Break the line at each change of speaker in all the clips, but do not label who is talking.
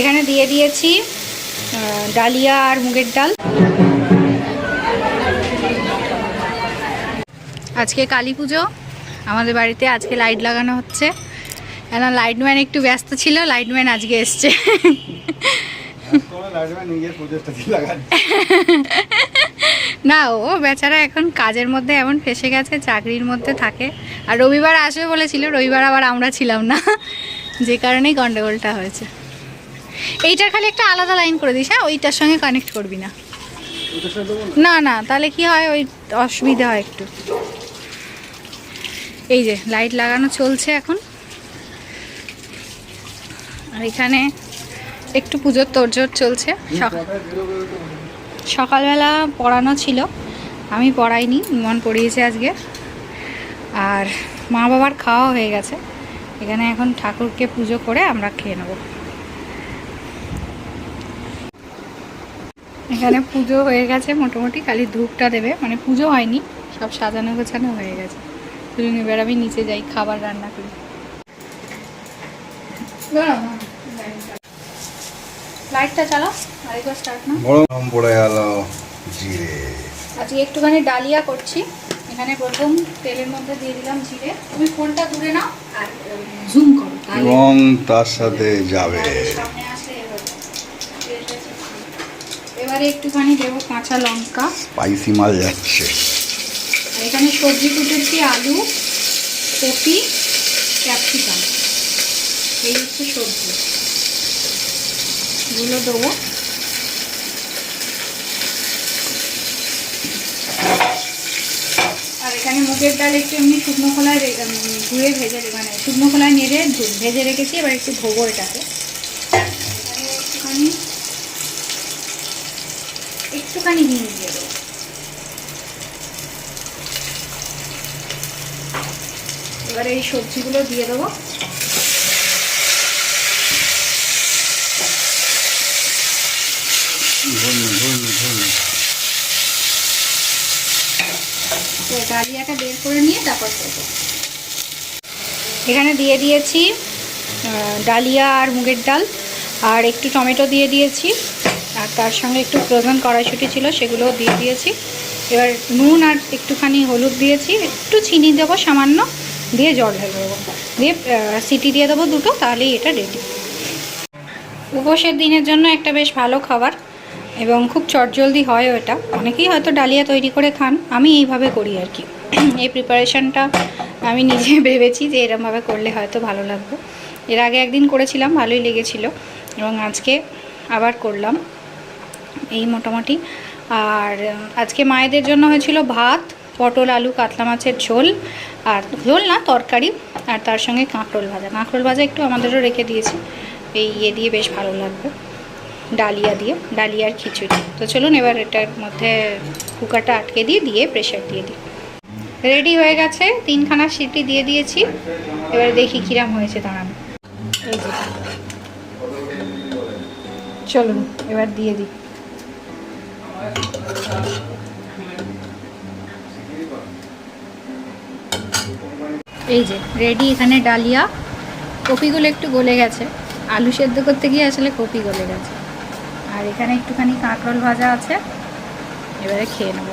এখানে দিয়ে দিয়েছি ডালিয়া আর মুগের ডাল। আজকে কালী পুজো, আমাদের বাড়িতে আজকে লাইট লাগানো হচ্ছে। কেন, লাইটম্যান একটু ব্যস্ত ছিল, লাইটম্যান আজকে এসছে। না, ও বেচারা এখন কাজের মধ্যে এমন ফেসে গেছে, চাকরির মধ্যে থাকে। আর রবিবার আসবে বলেছিল, রবিবার আবার আমরা ছিলাম না, যে কারণেই গন্ডগোলটা হয়েছে। এইটার খালি একটা আলাদা লাইন করে দিস হ্যাঁ? ওইটার সঙ্গে কানেক্ট করবি না। না না, তাহলে কি হয়? ওই অসুবিধা হয় একটু। এই যে লাইট লাগানো চলছে এখন। আর এখানে একটু পুজোর তোড়জোড় চলছে। সকালবেলা পড়ানো ছিল। আমি পড়াইনি, মন পড়িয়েছে আজকে। আর মা বাবার খাওয়া হয়ে গেছে। এখানে এখন ঠাকুরকে পুজো করে আমরা খেয়ে নেব। এখানে পুজো হয়ে গেছে মোটামুটি খালি ধূপটা দেবে মানে পুজো হয়নি সব সাজানো গোছানো হয়ে গেছে। এবার আমি নিচে যাই খাবার রান্না করি। লাইটটা চালাও আরেকবার স্টার্ট না
গরম পড়ে গেল জিরে।
আজকে একটুখানি ডালিয়া করছি এখানে প্রথম তেলের মধ্যে দিয়ে দিলাম জিরে। তুমি ফোনটা দূরে নাও আর জুম করো
এবং তার সাথে যাবে।
সামনে আসলে এ হবে। তেলটা চিপছি। এবারে একটুখানি দেবো কাঁচা লঙ্কা।
স্পাইসি মাল যাচ্ছে।
আর এখানে সবজি কুটেছি আলু কপি ক্যাপসিকাম। এই হচ্ছে সবজি। এগুলো দেবো। আর এখানে মুগের ডাল একটু এমনি শুকনো খোলায় ধুয়ে ভেজে মানে শুকনো খোলায় নেড়ে ভেজে রেখেছি এবার একটু ধোবো এটাকে। এখানে একটুখানি একটুখানি হিং দিয়ে দেবো। এবারে এই সবজিগুলো দিয়ে দেবো। তো ডালিয়াটা বের করে নিয়ে তারপর করব এখানে দিয়ে দিয়েছি ডালিয়া আর মুগের ডাল আর একটু টমেটো দিয়ে দিয়েছি। আর তার সঙ্গে একটু ফ্রোজেন কড়াইশুটি ছিল, সেগুলোও দিয়ে দিয়েছি। এবার নুন আর একটুখানি হলুদ দিয়েছি, একটু চিনি দেবো সামান্য, দিয়ে জল ঢেলে দেবো। দিয়ে সিটি দিয়ে দেবো দুটো, তাহলেই এটা রেডি উপোসের দিনের জন্য একটা বেশ ভালো খাবার, এবং খুব চটজলদি হয় ওটা। অনেকেই হয়তো ডালিয়া তৈরি করে খান, আমি এইভাবে করি আর কি। এই প্রিপারেশনটা আমি নিজে ভেবেছি যে এরমভাবে করলে হয়তো ভালো লাগবে। এর আগে একদিন করেছিলাম, ভালোই লেগেছিল, এবং আজকে আবার করলাম। এই মোটামুটি। আর আজকে মায়েদের জন্য হয়েছিল ভাত, পটল, আলু, কাতলা মাছের ঝোল, আর ঝোল না, তরকারি, আর তার সঙ্গে কাঁকরোল ভাজা। কাঁকরোল ভাজা একটু আমাদেরও রেখে দিয়েছি। এই ইয়ে দিয়ে বেশ ভালো লাগবে, ডালিয়া দিয়ে, ডালিয়ার খিচুড়ি। তো চলুন এবার এটার মধ্যে কুকারটা আটকে দিয়ে দিয়ে প্রেশার দিয়ে দিই। রেডি হয়ে গেছে, তিনখানা সিটি দিয়ে দিয়েছি। এবার দেখি কিরাম হয়েছে, দাঁড়ান। চলুন, এবার দিয়ে দিই। এই যে রেডি এখানে ডালিয়া। কপিগুলো একটু গলে গেছে। আলু সেদ্ধ করতে গিয়ে আসলে কপি গলে গেছে। আর এখানে একটুখানি কাঁকরোল ভাজা আছে। এবারে খেয়ে নেব।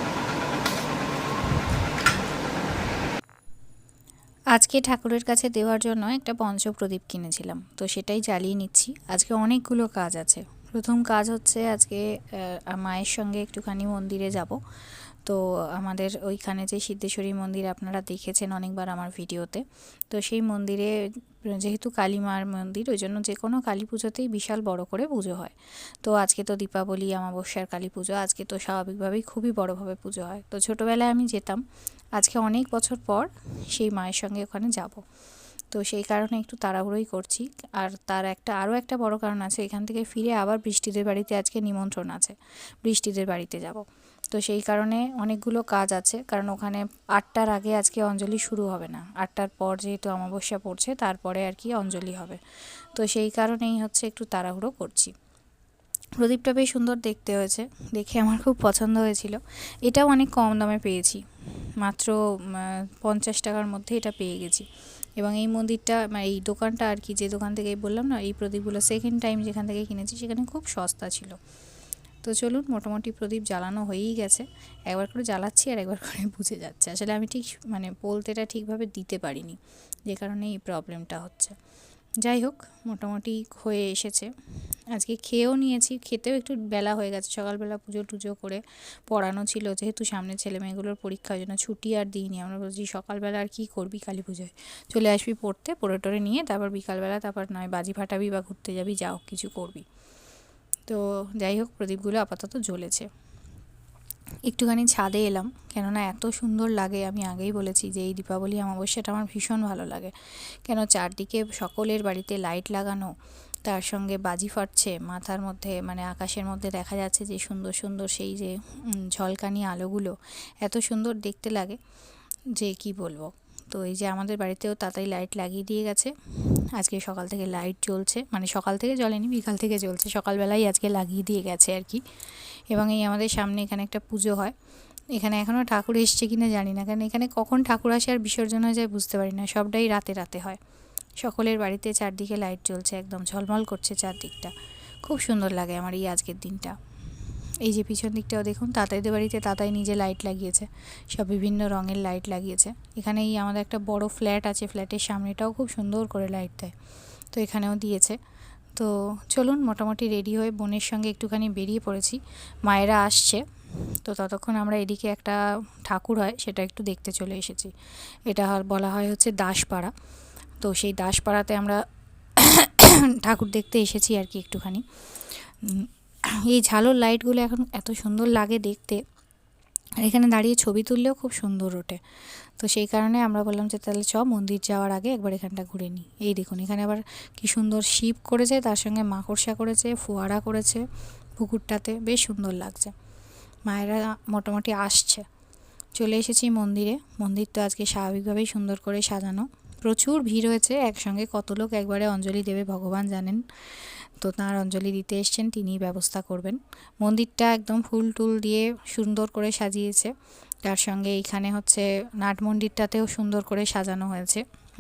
আজকে ঠাকুরের কাছে দেওয়ার জন্য একটা পঞ্চপ্রদীপ কিনেছিলাম। তো সেটাই জ্বালিয়ে নিচ্ছি। আজকে অনেকগুলো কাজ আছে। প্রথম কাজ হচ্ছে আজকে মায়ের সঙ্গে একটুখানি মন্দিরে যাব। তো আমাদের ওইখানে যে সিদ্ধেশ্বরী মন্দির আপনারা দেখেছেন অনেকবার আমার ভিডিওতে। তো সেই মন্দিরে যেহেতু কালী মার মন্দির, ওই জন্য যে কোনো কালী পুজোতেই বিশাল বড় করে পুজো হয়। তো আজকে তো দীপাবলি, অমাবস্যার কালী পুজো, আজকে তো স্বাভাবিকভাবেই খুবই বড়োভাবে পুজো হয়। তো ছোটোবেলায় আমি যেতাম, আজকে অনেক বছর পর সেই মায়ের সঙ্গে ওখানে যাব। তো সেই কারণে একটু তাড়াহুড়োই করছি। আর তার একটা, আরও একটা বড় কারণ আছে, এখান থেকে ফিরে আবার বৃষ্টিদের বাড়িতে আজকে নিমন্ত্রণ আছে, বৃষ্টিদের বাড়িতে যাব। তো সেই কারণে অনেকগুলো কাজ আছে, কারণ ওখানে আটটার আগে আজকে অঞ্জলি শুরু হবে না। আটটার পর যেহেতু অমাবস্যা পড়ছে, তারপরে আর কি অঞ্জলি হবে। তো সেই কারণেই হচ্ছে একটু তাড়াহুড়ো করছি। প্রদীপটা বেশ সুন্দর দেখতে হয়েছে, দেখে আমার খুব পছন্দ হয়েছিল। এটাও অনেক কম দামে পেয়েছি। মাত্র পঞ্চাশ টাকার মধ্যে এটা পেয়ে গেছি।
এবং এই মন্দিরটা মানে এই দোকানটা আর কি, যে দোকান থেকে বললাম না, এই প্রদীপগুলো সেকেন্ড টাইম যেখান থেকে কিনেছি, সেখানে খুব সস্তা ছিল। তো চলুন, মোটামুটি প্রদীপ জ্বালানো হয়েই গেছে। একবার করে জ্বালাচ্ছি আর একবার করে বুঝে যাচ্ছে। আসলে আমি ঠিক মানে বলতেটা ঠিকভাবে দিতে পারিনি, যে কারণে এই প্রবলেমটা হচ্ছে। যাই হোক, মোটামুটি হয়ে এসেছে। আজকে খেয়েও নিয়েছি, খেতেও একটু বেলা হয়ে গেছে, সকালবেলা পুজো টুজো করে পড়ানো ছিল, যেহেতু সামনে ছেলে মেয়েগুলোর পরীক্ষার জন্য ছুটি আর দিইনি। আমরা বলছি সকালবেলা আর কী করবি কালী পুজোয়? চলে আসবি পড়তে, পড়ে টরে নিয়ে তারপর বিকালবেলা তারপর নয়, বাজি ফাটাবি বা ঘুরতে যাবি, যাও, কিছু করবি। তো যাই হোক, প্রদীপগুলো আপাতত জ্বলেছে। একটুখানি ছাদে এলাম, কেননা এত সুন্দর লাগে, আমি আগেই বলেছি যে এই দীপাবলি, অমাবস্যাটা আমার ভীষণ ভালো লাগে। কেন চারদিকে সকলের বাড়িতে লাইট লাগানো তার সঙ্গে বাজি ফাটছে, মাথার মধ্যে মানে আকাশের মধ্যে দেখা যাচ্ছে যে সুন্দর সুন্দর সেই যে ঝলকানি আলোগুলো এত সুন্দর দেখতে লাগে যে কি বলব। তো এই যে আমাদের বাড়িতেও তাড়াতাড়ি লাইট লাগিয়ে দিয়ে গেছে। আজকে সকাল থেকে লাইট জ্বলছে মানে সকাল থেকে জ্বলেনি, বিকাল থেকে জ্বলছে, সকালবেলাই আজকে লাগিয়ে দিয়ে গেছে আর কি। এবং এই আমাদের সামনে এখানে একটা পুজো হয়। এখানে এখনও ঠাকুর এসছে কিনা জানি না, কারণ এখানে কখন ঠাকুর আসে আর বিসর্জন হয়ে যায় বুঝতে পারি না, সবটাই রাতে রাতে হয়। সকলের বাড়িতে চারদিকে লাইট জ্বলছে, একদম ঝলমল করছে চারদিকটা। খুব সুন্দর লাগে আমার এই আজকের দিনটা। এই যে পিছন দিকটাও দেখুন, তাতাইদের বাড়িতে তাতাই নিজে লাইট লাগিয়েছে, সব বিভিন্ন রঙের লাইট লাগিয়েছে। এখানে এই আমাদের একটা বড় ফ্ল্যাট আছে, ফ্ল্যাটের সামনেটাও খুব সুন্দর করে লাইট দেয়, তো এখানেও দিয়েছে। তো চলুন মোটামুটি রেডি হয়ে বোনের সঙ্গে একটুখানি বেরিয়ে পড়েছি, মায়েরা আসছে, তো ততক্ষণ আমরা এদিকে একটা ঠাকুর হয়, সেটা একটু দেখতে চলে এসেছি। এটা বলা হয় হচ্ছে দাসপাড়া। তো সেই দাসপাড়াতে আমরা ঠাকুর দেখতে এসেছি আর কি একটুখানি। এই ঝালোর লাইটগুলো এখন এত সুন্দর লাগে দেখতে। আর এখানে দাঁড়িয়ে ছবি তুললেও খুব সুন্দর ওঠে। তো সেই কারণে আমরা বললাম যে তাহলে চ, মন্দির যাওয়ার আগে একবার এখানটা ঘুরে নিই। এই দেখুন, এখানে আবার কি সুন্দর শিব করেছে, তার সঙ্গে মাকড়সা করেছে, ফোয়ারা করেছে পুকুরটাতে, বেশ সুন্দর লাগছে। মায়েরা মোটামুটি আসছে। চলে এসেছি মন্দিরে। মন্দির তো আজকে স্বাভাবিকভাবেই সুন্দর করে সাজানো। প্রচুর ভিড় হয়েছে। একসঙ্গে কত লোক একবারে অঞ্জলি দেবে ভগবান জানেন। তো তাঁর অঞ্জলি দিতে এসছেন, তিনিই ব্যবস্থা করবেন। মন্দিরটা একদম ফুল টুল দিয়ে সুন্দর করে সাজিয়েছে। তার সঙ্গে এইখানে হচ্ছে নাট মন্দিরটাতেও সুন্দর করে সাজানো হয়েছে।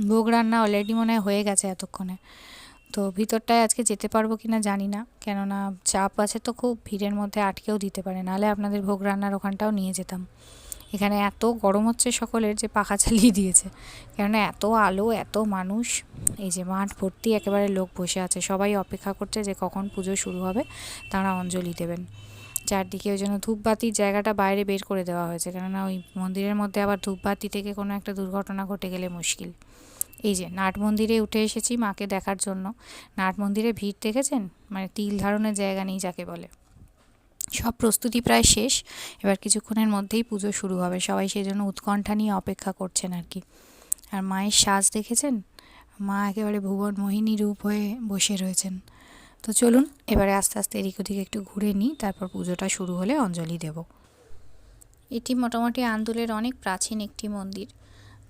ভোগ রান্না অলরেডি মনে হয়ে গেছে এতক্ষণে। তো ভিতরটায় আজকে যেতে পারব কি না জানি না। কেননা চাপ আছে তো খুব, ভিড়ের মধ্যে আটকেও দিতে পারে। নাহলে আপনাদের ভোগ রান্নার ওখানটাও নিয়ে যেতাম। এখানে এত গরম হচ্ছে সকলের যে পাখা চালিয়ে দিয়েছে। কেননা এত আলো, এত মানুষ, এই যে মাঠ ভর্তি একেবারে লোক বসে আছে। সবাই অপেক্ষা করছে যে কখন পুজো শুরু হবে। তারা অঞ্জলি দেবেন। চারদিকে ওই জন্য ধূপবাতির জায়গাটা বাইরে বের করে দেওয়া হয়েছে। কেননা ওই মন্দিরের মধ্যে আবার ধূপবাতি থেকে কোনো একটা দুর্ঘটনা ঘটে গেলে মুশকিল। এই যে নাট মন্দিরে উঠে এসেছি মাকে দেখার জন্য। নাট মন্দিরে ভিড় দেখেছেন? মানে তিল ধারণের জায়গা নেই যাকে বলে। সব প্রস্তুতি প্রায় শেষ। এবার কিছুক্ষণের মধ্যেই পুজো শুরু হবে। সবাই সেই জন্য উৎকণ্ঠা নিয়ে অপেক্ষা করছেন আর কি। আর মায়ের সাজ দেখেছেন? মা একেবারে ভুবন মোহিনী রূপ হয়ে বসে রয়েছেন। তো চলুন, এবারে আস্তে আস্তে এদিক ওদিক একটু ঘুরে নিই, তারপর পুজোটা শুরু হলে অঞ্জলি দেব। এটি মোটামুটি আন্দুলের অনেক প্রাচীন একটি মন্দির।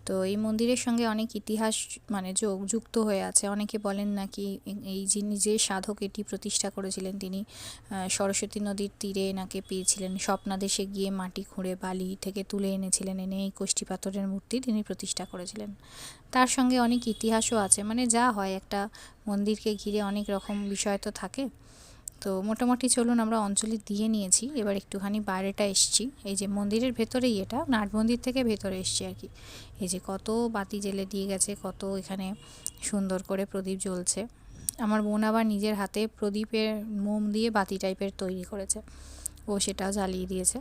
তো এই মন্দিরের সঙ্গে অনেক ইতিহাস মানে যোগ, যুক্ত হয়ে আছে। অনেকে বলেন নাকি এই যিনি যে সাধক এটি প্রতিষ্ঠা করেছিলেন, তিনি সরস্বতী নদীর তীরে এনাকে পেয়েছিলেন। স্বপ্নাদেশে গিয়ে মাটি খুঁড়ে বালি থেকে তুলে এনেছিলেন, এনে এই কোষ্ঠী পাথরের মূর্তি তিনি প্রতিষ্ঠা করেছিলেন। তার সঙ্গে অনেক ইতিহাসও আছে। মানে যা হয় একটা মন্দিরকে ঘিরে অনেক রকম বিষয় তো থাকে। তো মোটামুটি চলুন আমরা অঞ্জলি দিয়ে নিয়েছি। এবার একটুখানি বাইরেটা এসছি। এই যে মন্দিরের ভেতরেই এটা নাট মন্দির থেকে ভেতরে এসছি আর কি। এই যে কত বাতি জেলে দিয়ে গেছে, কত এখানে সুন্দর করে প্রদীপ জ্বলছে। আমার বোন আবার নিজের হাতে প্রদীপের মোম দিয়ে বাতি টাইপের তৈরি করেছে। ও সেটাও জ্বালিয়ে দিয়েছে।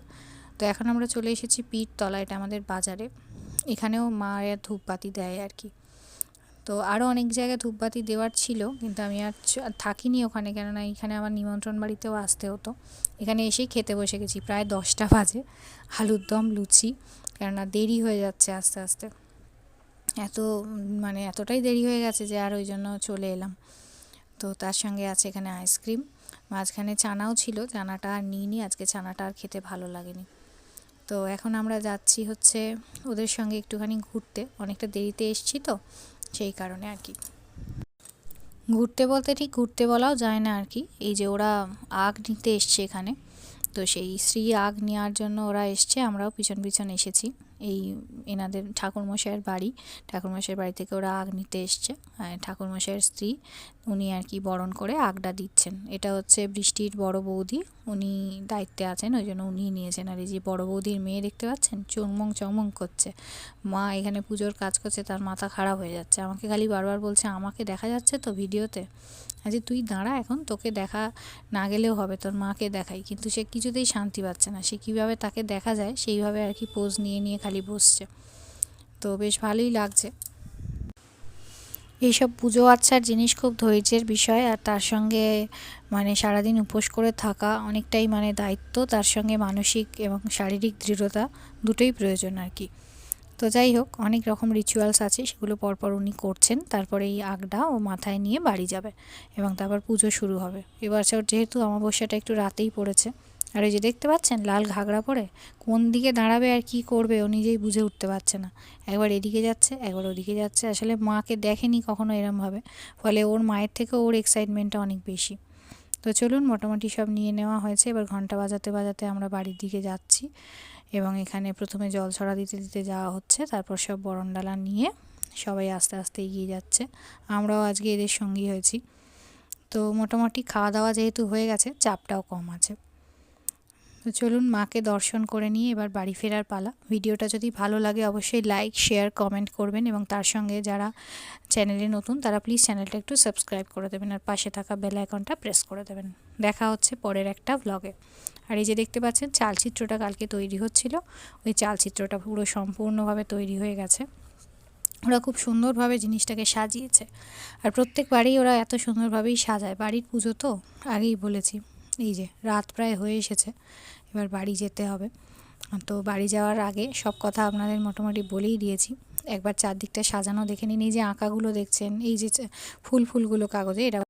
তো এখন আমরা চলে এসেছি পীরতলা, এটা আমাদের বাজারে। এখানেও মায়ের ধূপবাতি দেয় আর কি। তো আরও অনেক জায়গায় ধূপবাতি দেওয়ার ছিল, কিন্তু আমি আর থাকিনি ওখানে কেননা এখানে আমার নিমন্ত্রণ বাড়িতেও আসতে হতো। এখানে এসেই খেতে বসে গেছি, প্রায় দশটা বাজে। আলুর দম, লুচি, কেননা দেরি হয়ে যাচ্ছে আস্তে আস্তে। এত মানে এতটাই দেরি হয়ে গেছে যে আর ওই জন্য চলে এলাম। তো তার সঙ্গে আছে এখানে আইসক্রিম। মাঝখানে চানাও ছিল, চানাটা আর নিইনি, আজকে চানাটা আর খেতে ভালো লাগেনি। তো এখন আমরা যাচ্ছি হচ্ছে ওদের সঙ্গে একটুখানি ঘুরতে। অনেকটা দেরিতে এসছি তো সেই কারণে আর কি। ঘুরতে বলতে ঠিক ঘুরতে বলাও যায় না আর কি। এই যে ওরা আগ নিতে এসছে এখানে, তো সেই স্ত্রী আগ নেওয়ার জন্য ওরা এসছে, আমরাও পিছন পিছন এসেছি। এই এনাদের ঠাকুরমশাইয়ের বাড়ি। ঠাকুরমশাইয়ের বাড়ি থেকে ওরা আগ নিতে এসছে। ঠাকুরমশাইয়ের স্ত্রী, উনি আর কি বরণ করে আগটা দিচ্ছেন। এটা হচ্ছে বৃষ্টির বড় বৌদি। উনি দায়িত্বে আছেন, ওই জন্য উনিই নিয়েছেন। আর এই যে বড় বৌদির মেয়ে দেখতে পাচ্ছেন চুমং চমং করছে। মা এখানে পুজোর কাজ করছে, তার মাথা খারাপ হয়ে যাচ্ছে। আমাকে খালি বারবার বলছে, আমাকে দেখা যাচ্ছে তো ভিডিওতে? আচ্ছা তুই দাঁড়া এখন, তোকে দেখা না গেলেও হবে, তোর মাকে দেখাই। কিন্তু সে কিছুতেই শান্তি পাচ্ছে না। সে কীভাবে তাকে দেখা যায়, সেইভাবে আর কি পোজ নিয়ে নিয়ে খালি বসছে। তো বেশ ভালোই লাগছে। এইসব পুজো আচ্ছার জিনিস খুব ধৈর্যের বিষয় আর তার সঙ্গে মানে সারাদিন উপোস করে থাকা অনেকটাই মানে দায়িত্ব, তার সঙ্গে মানসিক এবং শারীরিক দৃঢ়তা দুটোই প্রয়োজন আর কি। তো যাই হোক, অনেক রকম রিচুয়ালস আছে, সেগুলো পরপর উনি করছেন। তারপরে এই আগডা ও মাথায় নিয়ে বাড়ি যাবে এবং তারপর পুজো শুরু হবে। এবার যেহেতু অমাবস্যাটা একটু রাতেই পড়েছে আর ওই যে দেখতে পাচ্ছেন, লাল ঘাগরা পরে, কোন দিকে দাঁড়াবে আর কি করবে ও নিজেই বুঝে উঠতে পারছে না। একবার এদিকে যাচ্ছে, একবার ওদিকে যাচ্ছে। আসলে মাকে দেখেনি কখনো এরমভাবে, ফলে ওর মায়ের থেকে ওর এক্সাইটমেন্টটা অনেক বেশি। তো চলুন, মোটামুটি সব নিয়ে নেওয়া হয়েছে। এবার ঘণ্টা বাজাতে বাজাতে আমরা বাড়ির দিকে যাচ্ছি এবং এখানে প্রথমে জল ছড়া দিতে দিতে যাওয়া হচ্ছে। তারপর সব বরণডালা নিয়ে সবাই আস্তে আস্তে এগিয়ে যাচ্ছে। আমরাও আজকে এদের সঙ্গী হয়েছি। তো মোটামুটি খাওয়া দাওয়া যেহেতু হয়ে গেছে, চাপটাও কম আছে। তো চলুন মাকে দর্শন করে নিয়ে এবার বাড়ি ফেরার পালা। ভিডিওটা যদি ভালো লাগে অবশ্যই লাইক শেয়ার কমেন্ট করবেন এবং তার সঙ্গে যারা চ্যানেলে নতুন, তারা প্লিজ চ্যানেলটা একটু সাবস্ক্রাইব করে দেবেন আর পাশে থাকা বেল আইকনটা প্রেস করে দেবেন। দেখা হচ্ছে পরের একটা ব্লগে আর এই যে দেখতে পাচ্ছেন, চালচিত্রটা কালকে তৈরি হচ্ছিল। ওই চালচিত্রটা পুরো সম্পূর্ণভাবে তৈরি হয়ে গেছে। ওরা খুব সুন্দরভাবে জিনিসটাকে সাজিয়েছে। আর প্রত্যেক বাড়ি ওরা এত সুন্দরভাবেই সাজায়। বাড়ির পুজো তো আগেই বলেছি। এই যে, রাত প্রায় হয়ে এসেছে, এবার বাড়ি যেতে হবে। তো বাড়ি যাওয়ার আগে সব কথা আপনাদের মোটামুটি বলেই দিয়েছি। একবার চারদিকটা সাজানো দেখে নিন, এই যে আঁকাগুলো দেখছেন, এই যে ফুল ফুলগুলো কাগজে এটা